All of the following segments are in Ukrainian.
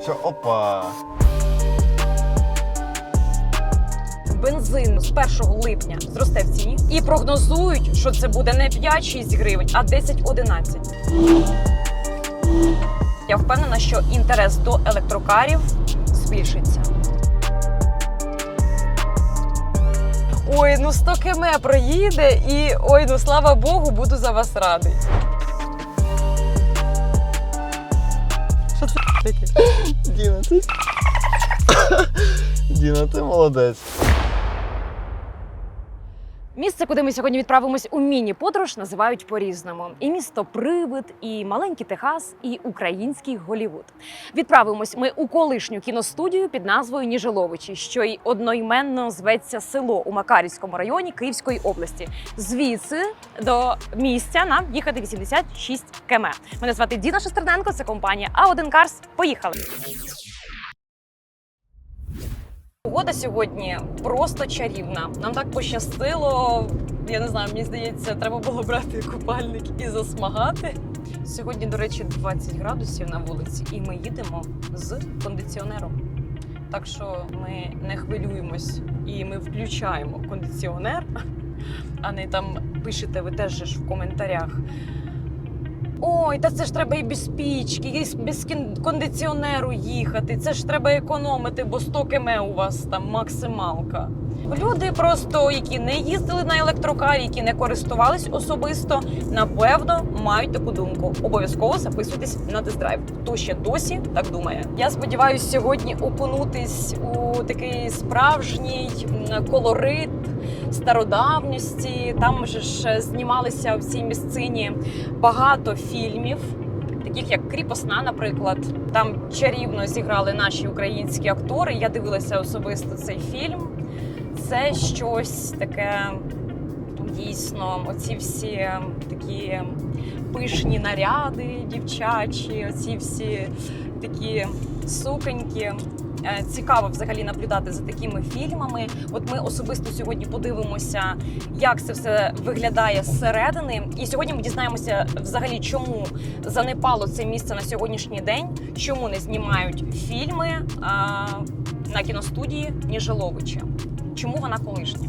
Все, опа. Бензин з 1 липня зросте в ціні і прогнозують, що це буде не 5-6 гривень, а 10-11. Я впевнена, що інтерес до електрокарів збільшиться. Ой, ну 100 км проїде і ой, ну слава Богу, буду за вас радий. Діна, ти. Діна, ти молодець. Місце, куди ми сьогодні відправимось у міні-подорож, називають по-різному: і місто Привид, і маленький Техас, і український Голівуд. Відправимось ми у колишню кіностудію під назвою Ніжиловичі, що й одноіменно зветься село у Макарівському районі Київської області. Звідси до місця нам їхати 86 км. Мене звати Діна Шестерненко, це компанія А1 Cars. Поїхали. Погода сьогодні просто чарівна. Нам так пощастило. Я не знаю, мені здається, треба було брати купальник і засмагати. Сьогодні, до речі, 20 градусів на вулиці, і ми їдемо з кондиціонером. Так що ми не хвилюємось і ми включаємо кондиціонер, а не там пишете ви теж в коментарях. Ой, та це ж треба і без пічки, і без кондиціонеру їхати. Це ж треба економити, бо 100 км у вас там максималка. Люди просто, які не їздили на електрокарі, які не користувались особисто, напевно, мають таку думку. Обов'язково записуйтесь на тест-драйв. Хто ще досі так думає? Я сподіваюся сьогодні опинутись у такий справжній колорит стародавньості. Там же ж знімалися в цій місцині багато фільмів. Таких як Кріпосна, наприклад, там чарівно зіграли наші українські актори. Я дивилася особисто цей фільм. Це щось таке дійсно. Оці всі такі пишні наряди дівчачі, оці всі такі суконьки. Е, Цікаво взагалі наблюдати за такими фільмами. От ми особисто сьогодні подивимося, як це все виглядає зсередини. І сьогодні ми дізнаємося взагалі, чому занепало це місце на сьогоднішній день, чому не знімають фільми а, на кіностудії Ніжиловича. Чому вона колишня?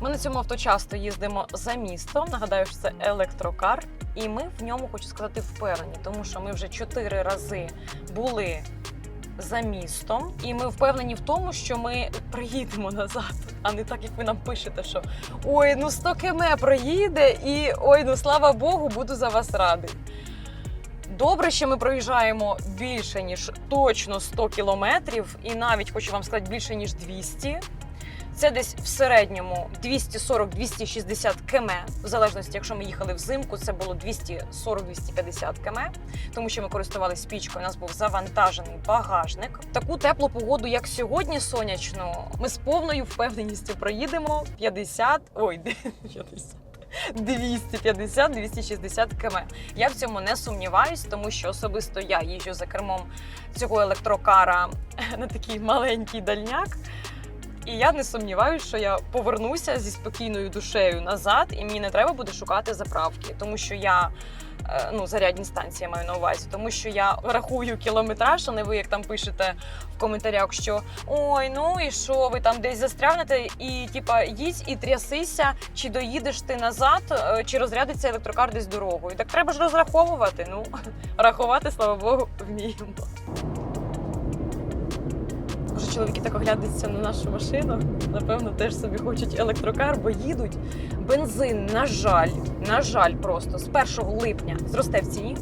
Ми на цьому авто часто їздимо за містом. Нагадаю, що це електрокар, і ми в ньому хочу сказати впевнені, тому що ми вже чотири рази були за містом, і ми впевнені в тому, що ми приїдемо назад, а не так, як ви нам пишете, що ой, ну 100 км проїде, і ой, ну слава Богу, буду за вас радий. Добре, що ми проїжджаємо більше ніж точно 100 кілометрів, і навіть хочу вам сказати більше ніж 200. Це десь в середньому 240-260 км, в залежності, якщо ми їхали взимку, це було 240-250 км, тому що ми користувалися пічкою. У нас був завантажений багажник. Таку теплу погоду, як сьогодні, сонячну, ми з повною впевненістю проїдемо 50, ой, 50. 250-260 км. Я в цьому не сумніваюсь, тому що особисто я їжджу за кермом цього електрокара на такий маленький дальняк. І я не сумніваюся, що я повернуся зі спокійною душею назад, і мені не треба буде шукати заправки, тому що я. е, Ну, зарядні станції я маю на увазі, тому що я рахую кілометраж, а не ви як там пишете в коментарях, що ой, ну і що ви там десь застрягнете, і типа їдь і трясися, чи доїдеш ти назад, е, чи розрядиться електрокар десь дорогою. Так треба ж розраховувати. Ну рахувати, слава Богу, вміємо. Може, чоловіки так оглядаються на нашу машину. Напевно, теж собі хочуть електрокар, бо їдуть. Бензин, на жаль, на жаль, просто з 1 липня зросте в ціні.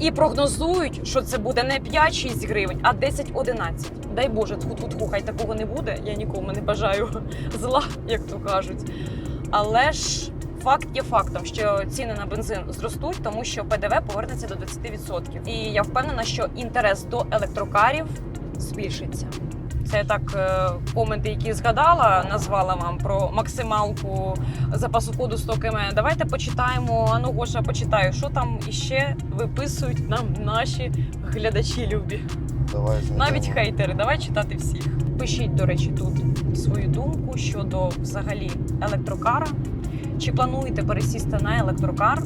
І прогнозують, що це буде не 5-6 гривень, а 10-11. Дай Боже, тху-тху-тху, хай такого не буде. Я нікому не бажаю зла, як то кажуть. Але ж факт є фактом, що ціни на бензин зростуть, тому що ПДВ повернеться до 20%. І я впевнена, що інтерес до електрокарів збільшиться. Це так е, коменти, які згадала, назвала вам про максималку запасу ходу 100 км. Давайте почитаємо. Ану, Гоша, почитаю, що там іще виписують нам наші глядачі любі. Давай знайдемо. Навіть хейтери, давай читати всіх. Пишіть, до речі, тут свою думку щодо взагалі електрокара. Чи плануєте пересісти на електрокар?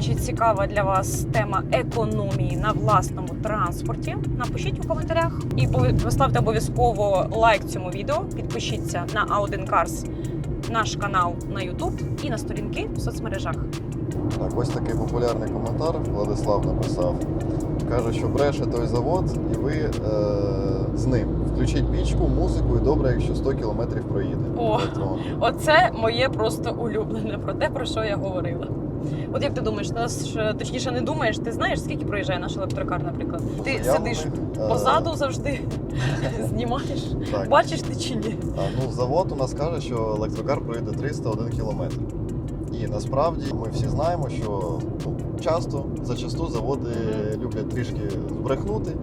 Чи цікава для вас тема економії на власному транспорті, напишіть у коментарях і поставте обов'язково лайк цьому відео. Підпишіться на A1 Cars, наш канал на YouTube і на сторінки в соцмережах. Так, ось такий популярний коментар Владислав написав. Каже, що бреше той завод, і ви е, з ним. Включіть пічку, музику і добре, якщо 100 кілометрів проїде. О. Оце моє просто улюблене про те, про що я говорила. От як ти думаєш, нас ж, точніше не думаєш, ти знаєш, скільки проїжджає наш електрокар, наприклад? Ти Я сидиш е, позаду завжди, знімаєш. Так. Бачиш ти чи ні? А, ну, завод у нас каже, що електрокар проїде 301 кілометр. І насправді ми всі знаємо, що ну, часто, зачасту заводи люблять трішки збрехнути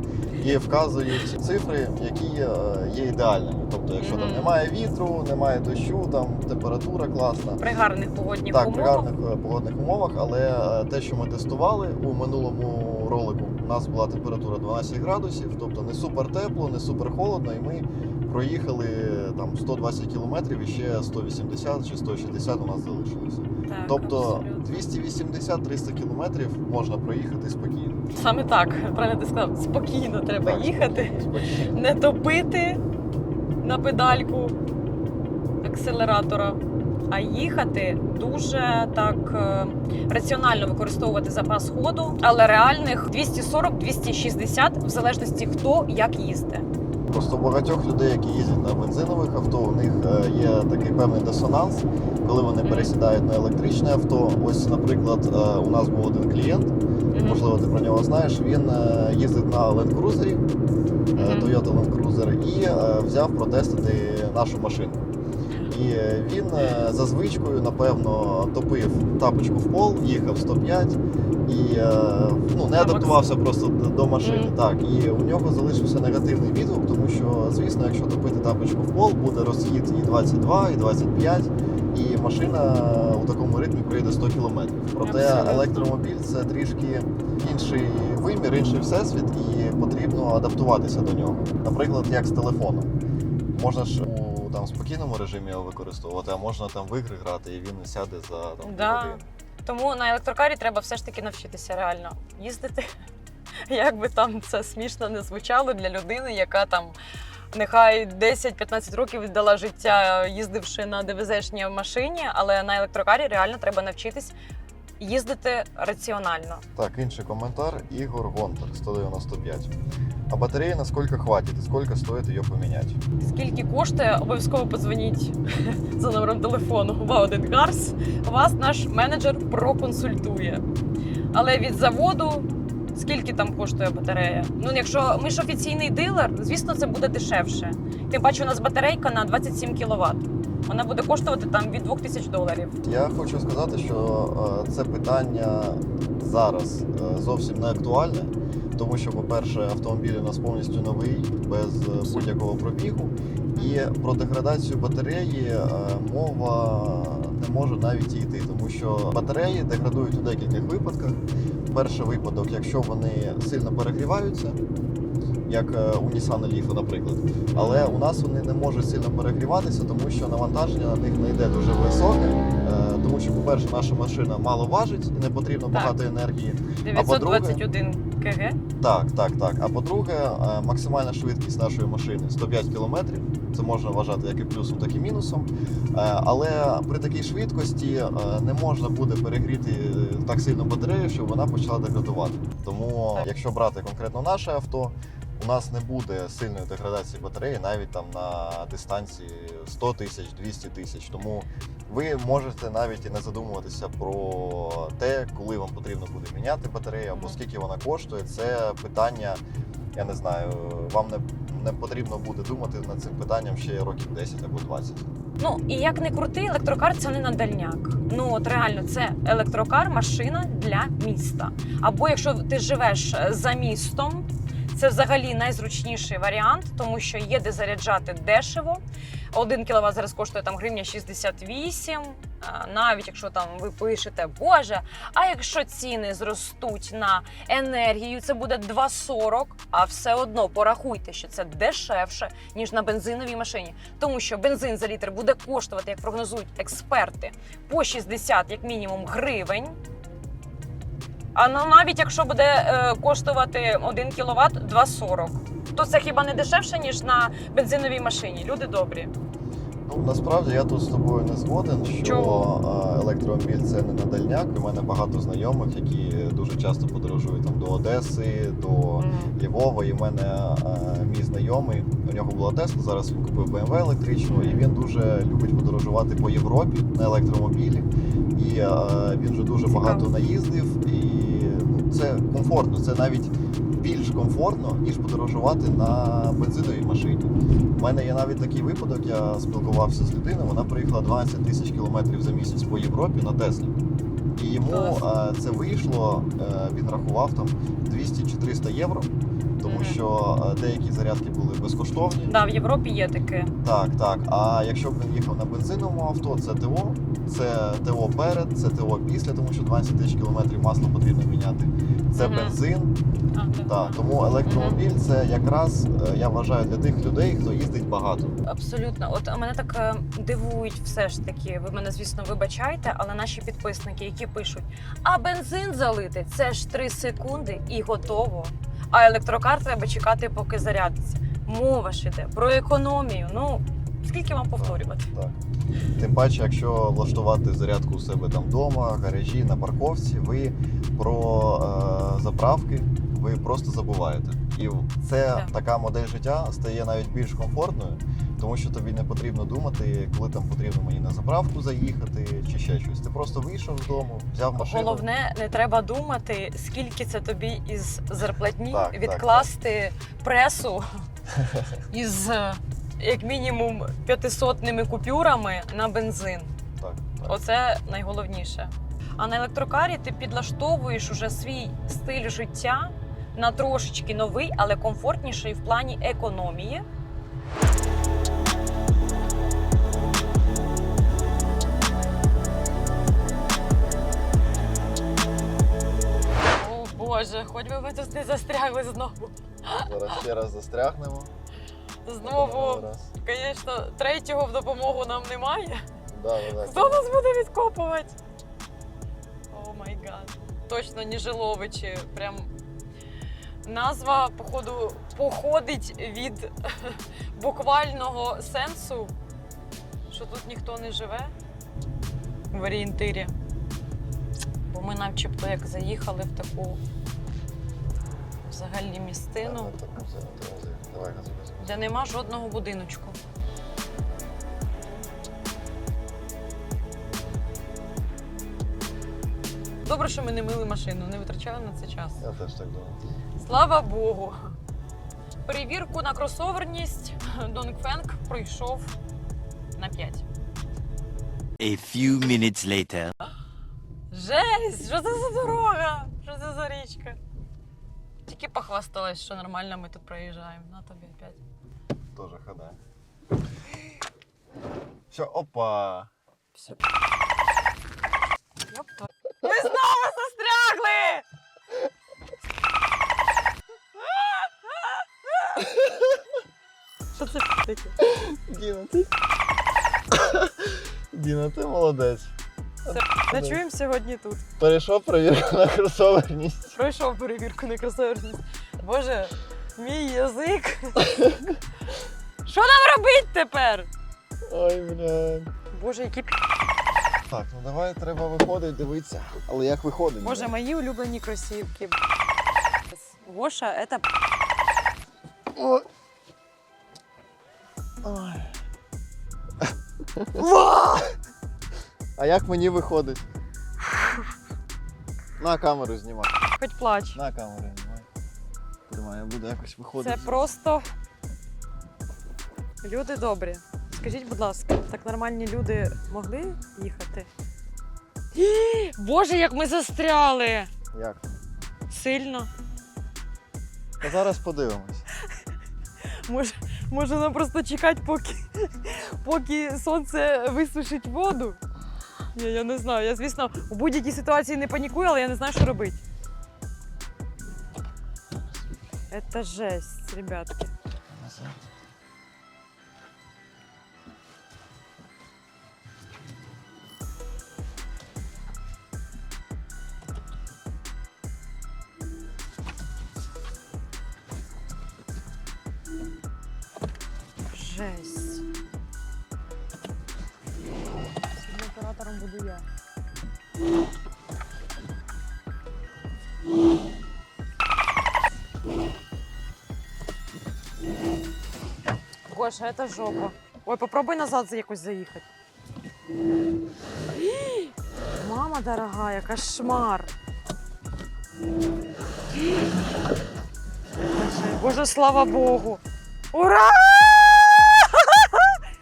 і вказують цифри, які е, є ідеальними. Тобто, якщо там немає вітру, немає дощу, там температура класна. При гарних погодних Так, при гарних е, погодних умовах, але е, те, що ми тестували у минулому ролику, у нас була температура 12 градусів, тобто не супер тепло, не супер холодно, і ми проїхали е, там 120 кілометрів і ще 180 чи 160 у нас залишилося. Так, Тобто абсолютно. 280-300 кілометрів можна проїхати спокійно. Саме так, правильно ти сказав, спокійно треба Так, їхати, Спокійно. не топити на педальку акселератора, а їхати дуже так е, раціонально використовувати запас ходу, але реальних 240-260 в залежності хто як їздить. Просто у багатьох людей, які їздять на бензинових авто, у них е, є такий певний дисонанс, коли вони пересідають на електричне авто. Ось, наприклад, е, у нас був один клієнт, можливо, ти про нього знаєш. Він е, їздить на Land Cruiser, Toyota Land Cruiser, і взяв протестити нашу машину. І е, він е, за звичкою, напевно, топив тапочку в пол, їхав 105 і е, ну, не адаптувався просто до машини. Мгм. Так, і у нього залишився негативний відгук, тому що, звісно, якщо топити тапочку в пол, буде розхід і 22, і 25, і машина у такому ритмі проїде 100 кілометрів. Проте електромобіль це трішки інший вимір, інший всесвіт, і потрібно адаптуватися до нього. Наприклад, як з телефоном. Можна ж там спокійному режимі його використовувати, а можна там в ігри грати, і він сяде за там Да. Тому на електрокарі треба все ж таки навчитися реально їздити. Як би там це смішно не звучало для людини, яка там нехай 10-15 років віддала життя, їздивши на ДВЗшній машині, але на електрокарі реально треба навчитись їздити раціонально. Так, інший коментар. Ігор Гонтар, 195. А батареи насколько хватит и сколько стоит ее поменять? Скільки коштує, обов'язково подзвоніть за номером телефону в один Гарс. Вас наш менеджер проконсультує. Але від заводу скільки там коштує батарея? Ну, якщо ми ж офіційний дилер, звісно, це буде дешевше. Тим паче, у нас батарейка на 27 кВт. Вона буде коштувати там від 2000 доларів. Я хочу сказати, що е, це питання зараз е, зовсім не актуальне, тому що, по-перше, автомобіль у нас повністю новий, без е, будь-якого пробігу. І про деградацію батареї е, мова не може навіть і йти, тому що батареї деградують у декількох випадках. Перший випадок, якщо вони сильно перегріваються, як е, у Nissan Leaf, наприклад. Але у нас вони не можуть сильно перегріватися, тому що навантаження на них не йде дуже високе. Тому що, по-перше, наша машина мало важить і не потрібно багато енергії. А по-друге- 921 КГ. Так, так, так. А по-друге, е, максимальна швидкість нашої машини 105 км. Це можна вважати як і плюсом, так і мінусом. Е, Але при такій швидкості е, не можна буде перегріти так сильно батарею, щоб вона почала деградувати. Тому, якщо брати конкретно наше авто, у нас не буде сильної деградації батареї навіть там на дистанції 100 тисяч, 200 тисяч. Тому ви можете навіть і не задумуватися про те, коли вам потрібно буде міняти батарею або скільки вона коштує. Це питання, я не знаю, вам не, не потрібно буде думати над цим питанням ще років 10 або 20. Ну і як не крути, електрокар це не на дальняк. Ну от реально, це електрокар, машина для міста. Або якщо ти живеш е, за містом, це взагалі найзручніший варіант, тому що є де заряджати дешево. Один кіловат зараз коштує там гривня 68. а, Навіть якщо там ви пишете, Боже, а якщо ціни зростуть на енергію, це буде 2,40, а все одно порахуйте, що це дешевше, ніж на бензиновій машині. Тому що бензин за літр буде коштувати, як прогнозують експерти, по 60 як мінімум гривень. А ну навіть якщо буде е, коштувати 1 кВт 2,40, то це хіба не дешевше, ніж на бензиновій машині? Люди добрі. Ну насправді я тут з тобою не згоден, що Чому? електромобіль це не на дальняк. У мене багато знайомих, які дуже часто подорожують там до Одеси, до Львова. І в мене мій знайомий, у нього була Тесла, зараз він купив BMW електричну, і він дуже любить подорожувати по Європі на електромобілі. І він вже дуже багато наїздив, і це комфортно. Це навіть більш комфортно, ніж подорожувати на бензиновій машині. У мене є навіть такий випадок. Я спілкувався з людиною. Вона проїхала 12 тисяч кілометрів за місяць по Європі на Теслі. І йому е, це вийшло. е, Він рахував там 200 чи 300 євро, тому що е, деякі зарядки були безкоштовні. Да, в Європі є таке. Так, так. А якщо б він їхав на бензиновому авто, це ТО, це ТО перед, це ТО після, тому що 20 тисяч кілометрів масло потрібно міняти. Це Мгм. бензин. А, так. Так, тому електромобіль це якраз е, я вважаю для тих людей, хто їздить багато. Абсолютно, от мене так е, дивують все ж таки. Ви мене, звісно, вибачайте, але наші підписники, які пишуть: а бензин залити це ж 3 секунди і готово. А електрокар треба чекати, поки зарядиться. Мова ж іде про економію. Ну скільки вам повторювати? Так. Тим паче, якщо влаштувати зарядку у себе там вдома, гаражі, на парковці, ви про е, заправки ви просто забуваєте. І це Так. така модель життя стає навіть більш комфортною, тому що тобі не потрібно думати, коли там потрібно мені на заправку заїхати чи ще щось. Ти просто вийшов з дому, взяв машину. Головне, не треба думати, скільки це тобі із зарплатні Так, так, відкласти пресу із е, як мінімум 500-ними купюрами на бензин. Так, так. Оце найголовніше. А на електрокарі ти підлаштовуєш уже свій стиль життя на трошечки новий, але комфортніший в плані економії. О Боже, хоч би ми тут не застрягли знову. Зараз ще раз застрягнемо. Знову, звісно, третього в допомогу нам немає. Да, да, да. Хто нас буде відкопувати? О май гад. Точно не Жиловичі. Прям назва, походу, походить від буквального сенсу, що тут ніхто не живе в орієнтирі. Бо ми начебто як заїхали в таку взагалі містину, давай. Де нема жодного будиночку. Добре, що ми не мили машину, не витрачали на це час. Я теж так думаю. Слава Богу. Перевірку на кросоверність Донгфенг пройшов на 5. A few minutes later. Жесть! Що це за дорога? Що це за річка? Тільки похвасталась, що нормально ми тут проїжджаємо. На тобі опять. Тоже хода. Все, опа. Все. Ёпта. Ми знову застрягли! Що це таке? Діна, ти. Діна, ти молодець. Ночуємо сьогодні тут. Перейшов перевірку на кросоверність. Пройшов перевірку на кросоверність. Боже, мій язик. Що нам робити тепер? Ой, бля. Боже, які Так, ну давай треба виходити, дивитися. Але як виходить? Боже, мої улюблені кросівки. Гоша, це. Ой. Ва! А як мені виходить? На камеру знімай. хоч плач. На камеру Тримай, я буду якось виходити. Це просто люди добрі. Скажіть, будь ласка, так нормальні люди могли їхати? Ій, Боже, як ми застряли! Як? Сильно. А зараз подивимось. Може, може нам просто чекати, поки, поки сонце висушить воду? Я, я не знаю. Я, звісно, у будь-якій ситуації не панікую, але я не знаю, що робити. Это жесть, ребятки. Назад. Жесть. Оператором буду я. Гоша, это жопа. Ой, попробуй назад якось заїхати. Мама дорогая, кошмар. Боже, Боже, слава Богу. Ура!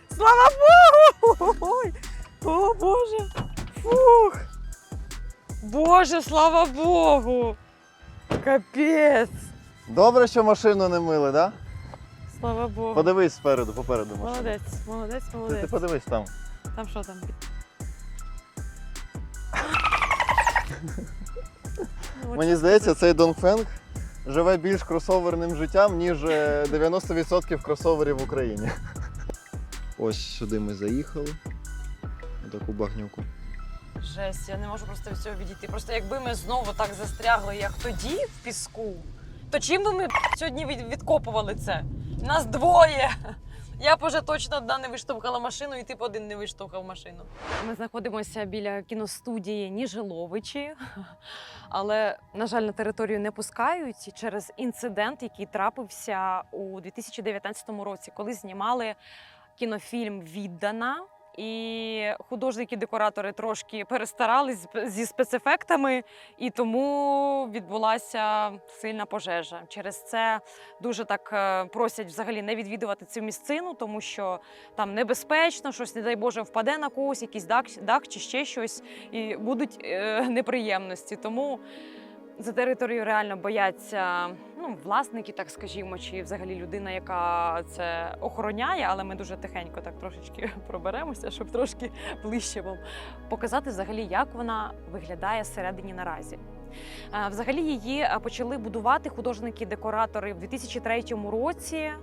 Слава Богу! Ой, о, Боже. Фух. Боже, слава Богу. Капець. Добре, що машину не мили, да? Слава Богу. Подивись спереду, попереду машину. Молодець, молодець, Ти, ти подивись там. Там що там? Ну, Мені здається, цей Донфенг живе більш кросоверним життям, ніж е, 90% кросоверів в Україні. Ось сюди ми заїхали. На таку багнюку. Жесть, я не можу просто від цього відійти. Просто якби ми знову так застрягли, як тоді в піску, то чим би ми сьогодні відкопували це? Нас двоє. Я б уже точно одна не виштовхала машину, і ти б один не виштовхав машину. Ми знаходимося біля кіностудії Ніжиловичі, але, на жаль, на територію не пускають через інцидент, який трапився у 2019 році, коли знімали кінофільм Віддана. І художники-декоратори трошки перестарались зі спецефектами, і тому відбулася сильна пожежа. Через це дуже так е, просять взагалі не відвідувати цю місцину, тому що там небезпечно, щось, не дай Боже, впаде на когось, якийсь дах, дах чи ще щось, і будуть е, неприємності. Тому за територію реально бояться ну, власники, так скажімо, чи взагалі людина, яка це охороняє, але ми дуже тихенько так трошечки проберемося, щоб трошки ближче вам показати взагалі, як вона виглядає всередині наразі. Е, Взагалі її е, почали будувати художники-декоратори в 2003 році е,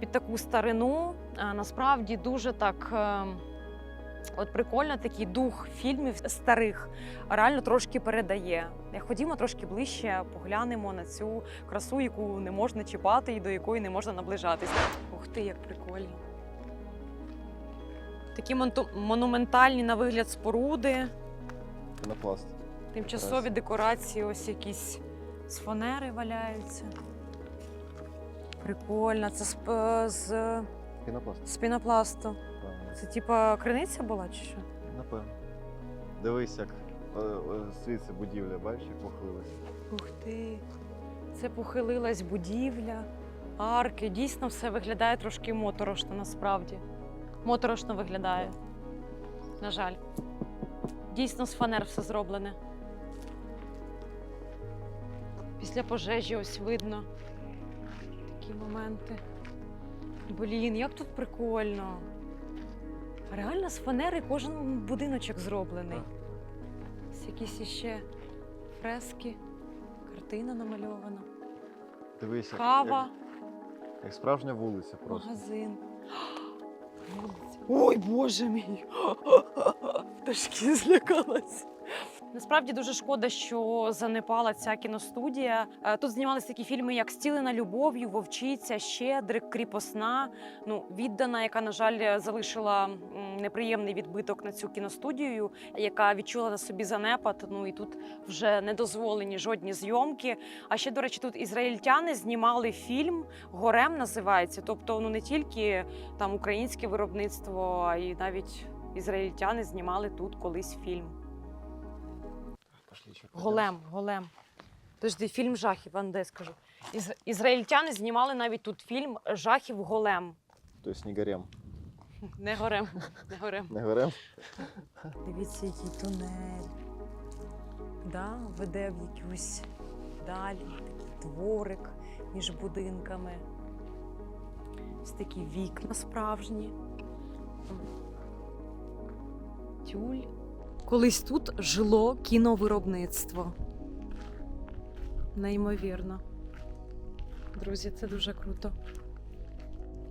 під таку старину. Насправді дуже так. От прикольно такий дух фільмів старих реально трошки передає. Ходімо трошки ближче, поглянемо на цю красу, яку не можна чіпати і до якої не можна наближатися. Ух ти, як прикольно. Такі монументальні на вигляд споруди, Пінопласт. тимчасові декорації, ось якісь з фанери валяються. Прикольно, це з, з, Пінопласт. з пінопласту. Це типа криниця була чи що? Напевно. Дивись, як е, е, будівля, бачиш, як похилилась. Ух ти. Це похилилась будівля, арки. Дійсно, все виглядає трошки моторошно насправді. Моторошно виглядає. На жаль. Дійсно, з фанер все зроблене. Після пожежі ось видно такі моменти. Блін, як тут прикольно. Реально з фанери кожен будиночок зроблений. Ось якісь іще фрески, картина намальована, Дивися, кава, як, як справжня вулиця просто. магазин. Вулиця. Ой, боже мій! Пташки злякалась. Насправді дуже шкода, що занепала ця кіностудія. Е, Тут знімалися такі фільми, як Стілена любов'ю, Вовчиця, Щедрик, Кріпосна. Ну, віддана, яка, на жаль, залишила неприємний відбиток на цю кіностудію, яка відчула на собі занепад. Ну і тут вже не дозволені жодні зйомки. А ще, до речі, тут ізраїльтяни знімали фільм Горем називається. Тобто, ну не тільки там українське виробництво, а й навіть ізраїльтяни знімали тут колись фільм. Пошли, що Голем, голем. Подожди, фільм жахів, а ну, де я скажу. Із... Ізраїльтяни знімали навіть тут фільм Жахів голем. Тобто не горем. Не горем, не горем. Не горем? Дивіться, який тунель. Да, веде в якусь далі, такий дворик між будинками. Ось такі вікна справжні. Тюль. Колись тут жило кіновиробництво. Неймовірно. Друзі, це дуже круто.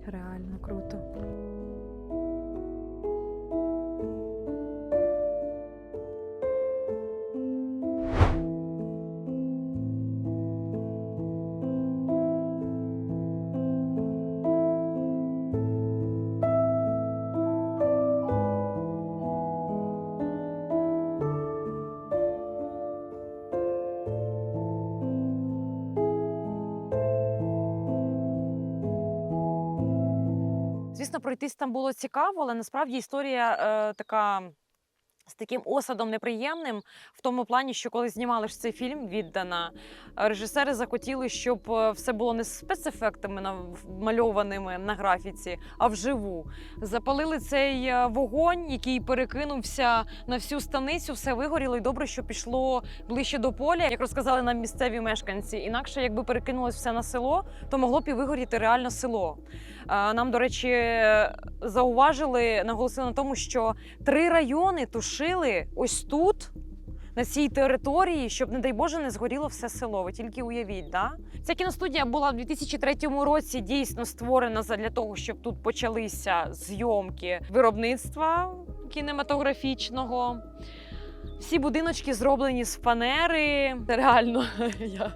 Реально круто. Пройтись там було цікаво, але насправді історія е, така. З таким осадом неприємним, тому плані, що коли знімали ж цей фільм віддана, режисери захотіли, щоб е, все було не спецефектами намальованими на графіці, а вживу. Запалили цей е, вогонь, який перекинувся на всю станицю, все вигоріло, і добре, що пішло ближче до поля, як розказали нам місцеві мешканці. Інакше, якби перекинулось все на село, то могло б і вигоріти реально село. Е, Нам, до речі, зауважили, наголосили на тому, що три райони тушили ось тут. На цій території, щоб, не дай Боже, не згоріло все село. Ви тільки уявіть, да? Ця кіностудія була в 2003 році дійсно створена для того, щоб тут почалися зйомки виробництва кінематографічного. Всі будиночки зроблені з фанери. Реально, я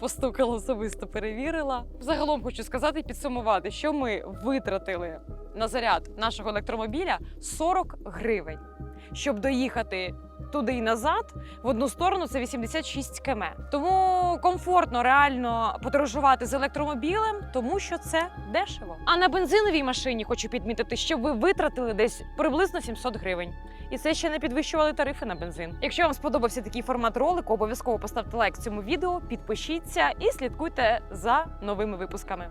постукала особисто, перевірила. Загалом хочу сказати підсумувати, що ми витратили на заряд нашого електромобіля 40 гривень, щоб доїхати туди і назад. В одну сторону це 86 км. Тому комфортно реально подорожувати з електромобілем, тому що це дешево. А на бензиновій машині хочу підмітити, що ви витратили десь приблизно 700 гривень. І це ще не підвищували тарифи на бензин. Якщо вам сподобався такий формат ролику, обов'язково поставте лайк цьому відео, підпишіться і слідкуйте за новими випусками.